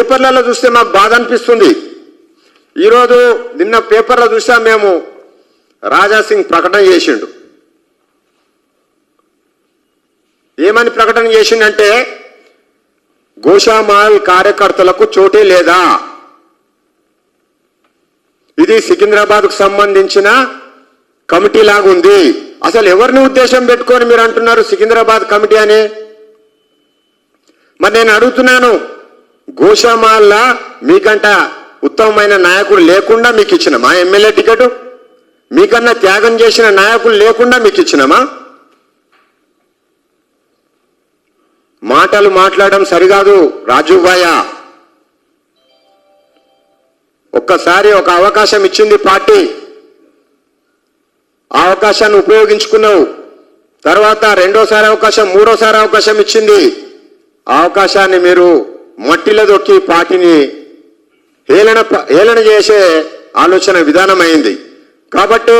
పేపర్లలో చూస్తే మాకు బాధ అనిపిస్తుంది. ఈరోజు నిన్న పేపర్లో చూసాం మేము రాజాసింగ్ ప్రకటన చేసిండు. ఏమని ప్రకటన చేసిండంటే గోషామాల్ కార్యకర్తలకు చోటే లేదా? ఇది సికింద్రాబాద్కు సంబంధించిన కమిటీ లాగా ఉంది అసలు ఎవరిని ఉద్దేశం పెట్టుకొని మీరు అంటున్నారు సికింద్రాబాద్ కమిటీ అని? మరి నేను అడుగుతున్నాను గోషామాల్లా మీకంట ఉత్తమమైన నాయకుడు లేకుండా మీకు ఇచ్చినమా? MLA ticket? మీకన్నా త్యాగం చేసిన నాయకులు లేకుండా మీకు ఇచ్చినమా? మాటలు మాట్లాడడం సరికాదు రాజుబాయ ఒక్కసారి ఒక అవకాశం ఇచ్చింది పార్టీ. ఆ అవకాశాన్ని ఉపయోగించుకున్నావు. తర్వాత రెండోసారి అవకాశం మూడోసారి అవకాశం ఇచ్చింది. ఆ అవకాశాన్ని మీరు మట్టిలో దొక్కి పార్టీని హేళన ప- హేళన చేసే ఆలోచన విధానం అయింది కాబట్టి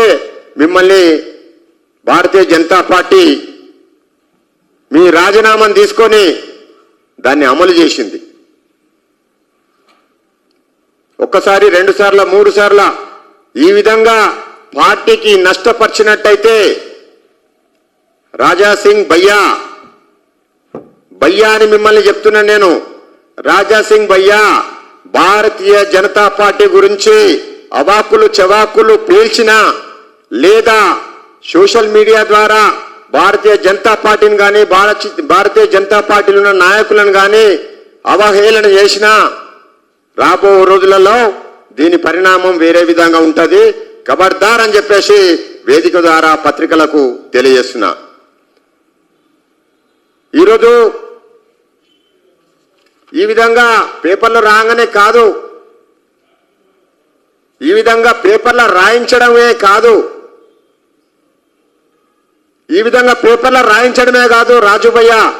మిమ్మల్ని భారతీయ జనతా పార్టీ మీ రాజీనామాను తీసుకొని దాన్ని అమలు చేసింది. ఒక్కసారి రెండు సార్ల మూడు సార్ల ఈ విధంగా పార్టీకి నష్టపరిచినట్టయితే రాజా సింగ్ భయ్యా భయ్యా అని మిమ్మల్ని చెప్తున్నా నేను. రాజా సింగ్ భయ్యా భారతీయ జనతా పార్టీ గురించి అవాకులు చవాకులు పీల్చిన లేదా సోషల్ మీడియా ద్వారా భారతీయ జనతా పార్టీని కానీ భారత భారతీయ జనతా పార్టీలో ఉన్న నాయకులను కానీ అవహేళన చేసిన రాబో రోజులలో దీని పరిణామం వేరే విధంగా ఉంటుంది. ఖబర్దార్ అని చెప్పేసి వేదిక ద్వారా పత్రికలకు తెలియజేస్తున్నా. ఈరోజు ఈ విధంగా పేపర్లు రాగానే కాదు. ఈ విధంగా పేపర్ల రాయించడమే కాదు. ఈ విధంగా పేపర్ల రాయించడమే కాదు రాజుభయ్య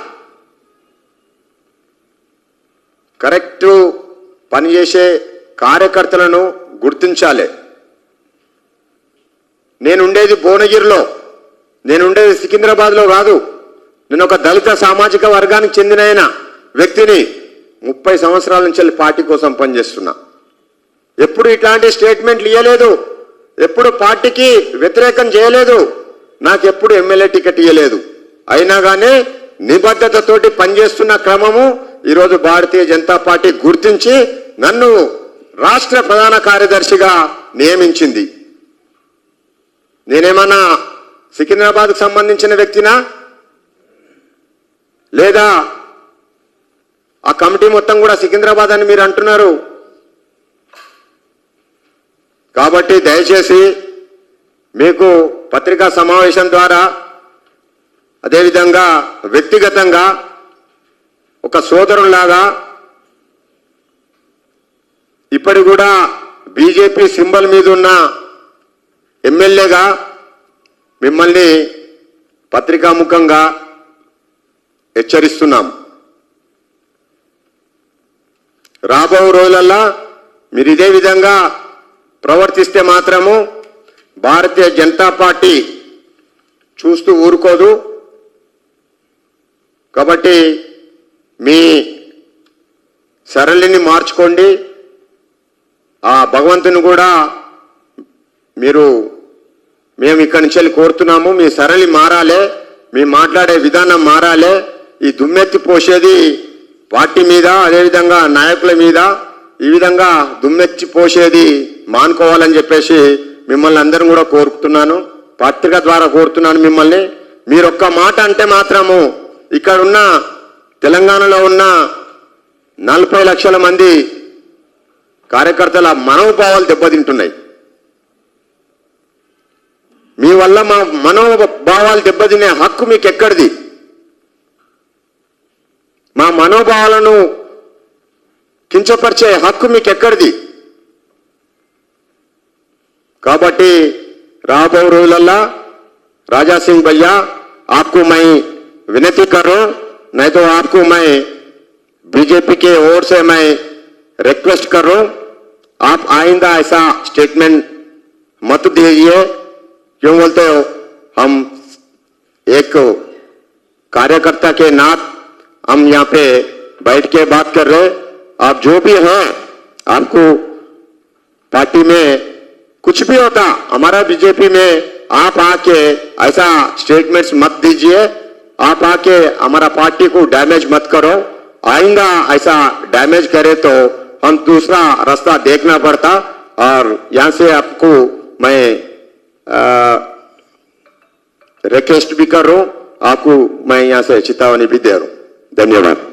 కరెక్ట్ పనిచేసే కార్యకర్తలను గుర్తించాలి. నేను ఉండేది భువనగిరిలో నేను ఉండేది సికింద్రాబాద్లో కాదు. నేను ఒక దళిత సామాజిక వర్గానికి చెందిన వ్యక్తిని. ముప్పై సంవత్సరాల నుంచి వెళ్ళి పార్టీ కోసం పనిచేస్తున్నా. ఎప్పుడు ఇట్లాంటి స్టేట్మెంట్లు ఇవ్వలేదు ఎప్పుడు పార్టీకి వ్యతిరేకం చేయలేదు. నాకు ఎప్పుడు ఎమ్మెల్యే టికెట్ ఇవ్వలేదు అయినా కానీ నిబద్ధతతోటి పనిచేస్తున్న క్రమము ఈరోజు భారతీయ జనతా పార్టీ గుర్తించి నన్ను రాష్ట్ర ప్రధాన కార్యదర్శిగా నియమించింది. నేనేమన్నా సికింద్రాబాద్కు సంబంధించిన వ్యక్తినా? లేదా ఆ కమిటీ మొత్తం కూడా సికింద్రాబాద్ అని మీరు అంటున్నారు. కాబట్టి దయచేసి మీకు పత్రికా సమావేశం ద్వారా అదేవిధంగా వ్యక్తిగతంగా ఒక సోదరులాగా ఇప్పటి కూడా బీజేపీ సింబల్ మీద ఉన్న ఎమ్మెల్యేగా మిమ్మల్ని పత్రికాముఖంగా హెచ్చరిస్తున్నాం. రాబో రోజులల్లా మీరు ఇదే విధంగా ప్రవర్తిస్తే మాత్రము భారతీయ జనతా పార్టీ చూస్తూ ఊరుకోదు. కాబట్టి మీ సరళిని మార్చుకోండి. ఆ భగవంతుని కూడా మీరు మేము ఇక్కడి నుంచి వెళ్ళి కోరుతున్నాము. మీ సరళి మారాలే మీ మాట్లాడే విధానం మారాలే. ఈ దుమ్మెత్తి పోసేది పార్టీ మీద అదేవిధంగా నాయకుల మీద ఈ విధంగా దుమ్మెచ్చి పోసేది మానుకోవాలని చెప్పేసి మిమ్మల్ని అందరం కూడా కోరుతున్నాను పత్రిక ద్వారా కోరుతున్నాను మిమ్మల్ని. మీరొక్క మాట అంటే మాత్రము ఇక్కడ ఉన్న తెలంగాణలో ఉన్న నలభై లక్షల మంది కార్యకర్తల మనోభావాలు దెబ్బతింటున్నాయి. మీ వల్ల మా మనోభావాలు దెబ్బతినే హక్కు మీకు ఎక్కడిది మా మనోభావాలను కించపరిచే హక్కు మీకు ఎక్కడిది కాబట్టి రాబో రోజులల్లా राजा सिंह भैया आपको मैं विनती कर रहा हूं नहीं तो आपको मैं बीजेपी के ओर से मैं रिक्वेस्ट कर रहा हूं आप आइंदा ऐसा स्टेटमेंट मत दीजिए क्यों बोलते हो हम एक कार्यकर्ता के नात हम यहाँ पे बैठ के बात कर रहे आप जो भी हैं, आपको पार्टी में कुछ भी होता, हमारा बीजेपी में आप आके ऐसा स्टेटमेंट्स मत दीजिए। आप आके हमारा पार्टी को डैमेज मत करो। आएगा ऐसा डैमेज करे तो हम दूसरा रास्ता देखना पड़ता। और यहाँ से आपको मैं रिक्वेस्ट भी कर रहा हूँ। आपको मैं यहाँ से चेतावनी भी दे रहा हूँ। Daniela.